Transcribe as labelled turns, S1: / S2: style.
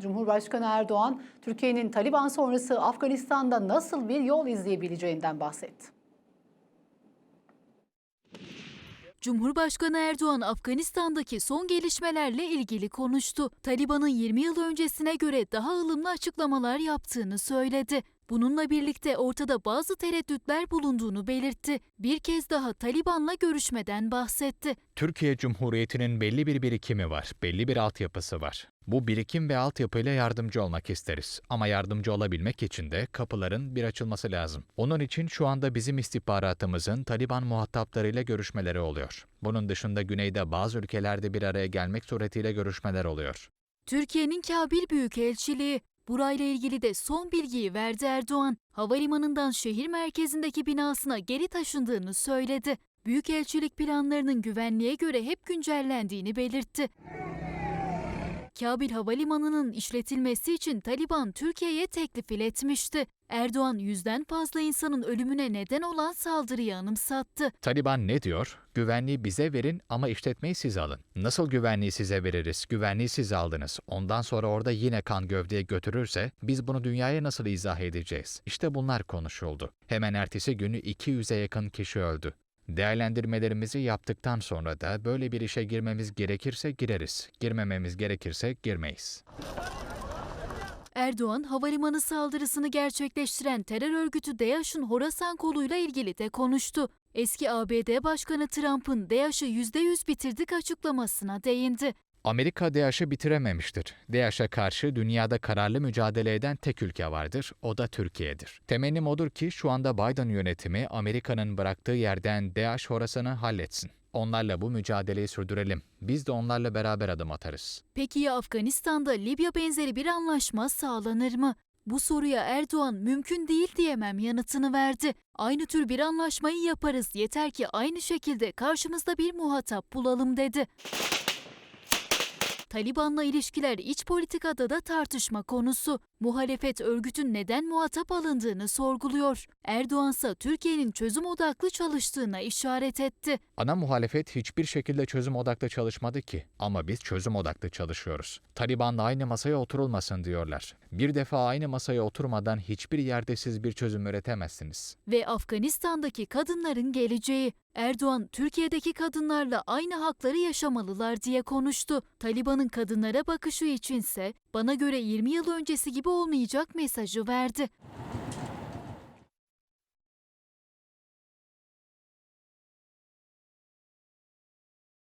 S1: Cumhurbaşkanı Erdoğan, Türkiye'nin Taliban sonrası Afganistan'da nasıl bir yol izleyebileceğinden bahsetti.
S2: Cumhurbaşkanı Erdoğan Afganistan'daki son gelişmelerle ilgili konuştu. Taliban'ın 20 yıl öncesine göre daha ılımlı açıklamalar yaptığını söyledi. Bununla birlikte ortada bazı tereddütler bulunduğunu belirtti. Bir kez daha Taliban'la görüşmeden bahsetti.
S3: Türkiye Cumhuriyeti'nin belli bir birikimi var, belli bir altyapısı var. Bu birikim ve altyapıyla yardımcı olmak isteriz. Ama yardımcı olabilmek için de kapıların bir açılması lazım. Onun için şu anda bizim istihbaratımızın Taliban muhataplarıyla görüşmeleri oluyor. Bunun dışında güneyde bazı ülkelerde bir araya gelmek suretiyle görüşmeler oluyor.
S2: Türkiye'nin Kabil Büyükelçiliği burayla ilgili de son bilgiyi verdi Erdoğan. Havalimanından şehir merkezindeki binasına geri taşındığını söyledi. Büyükelçilik planlarının güvenliğe göre hep güncellendiğini belirtti. Kabil Havalimanı'nın işletilmesi için Taliban Türkiye'ye teklif iletmişti. Erdoğan yüzden fazla insanın ölümüne neden olan saldırıyı anımsattı.
S3: Taliban ne diyor? Güvenliği bize verin ama işletmeyi siz alın. Nasıl güvenliği size veririz? Güvenliği siz aldınız. Ondan sonra orada yine kan gövdeye götürürse biz bunu dünyaya nasıl izah edeceğiz? İşte bunlar konuşuldu. Hemen ertesi günü 200'e yakın kişi öldü. Değerlendirmelerimizi yaptıktan sonra da böyle bir işe girmemiz gerekirse gireriz. Girmememiz gerekirse girmeyiz.
S2: Erdoğan, havalimanı saldırısını gerçekleştiren terör örgütü DAEŞ'ın Horasan koluyla ilgili de konuştu. Eski ABD Başkanı Trump'ın DAEŞ'ı %100 bitirdik açıklamasına değindi.
S3: Amerika DAEŞ'ı bitirememiştir. DAEŞ'e karşı dünyada kararlı mücadele eden tek ülke vardır, o da Türkiye'dir. Temennim odur ki şu anda Biden yönetimi Amerika'nın bıraktığı yerden DAEŞ Horasan'ı halletsin. Onlarla bu mücadeleyi sürdürelim. Biz de onlarla beraber adım atarız.
S2: Peki ya Afganistan'da Libya benzeri bir anlaşma sağlanır mı? Bu soruya Erdoğan mümkün değil diyemem yanıtını verdi. Aynı tür bir anlaşmayı yaparız yeter ki aynı şekilde karşımızda bir muhatap bulalım dedi. Taliban'la ilişkiler iç politikada da tartışma konusu. Muhalefet örgütün neden muhatap alındığını sorguluyor. Erdoğansa Türkiye'nin çözüm odaklı çalıştığına işaret etti.
S3: Ana muhalefet hiçbir şekilde çözüm odaklı çalışmadı ki. Ama biz çözüm odaklı çalışıyoruz. Taliban'la aynı masaya oturulmasın diyorlar. Bir defa aynı masaya oturmadan hiçbir yerde siz bir çözüm üretemezsiniz.
S2: ve Afganistan'daki kadınların geleceği. Erdoğan, Türkiye'deki kadınlarla aynı hakları yaşamalılar diye konuştu. Taliban'ın kadınlara bakışı içinse bana göre 20 yıl öncesi gibi olmayacak mesajı verdi.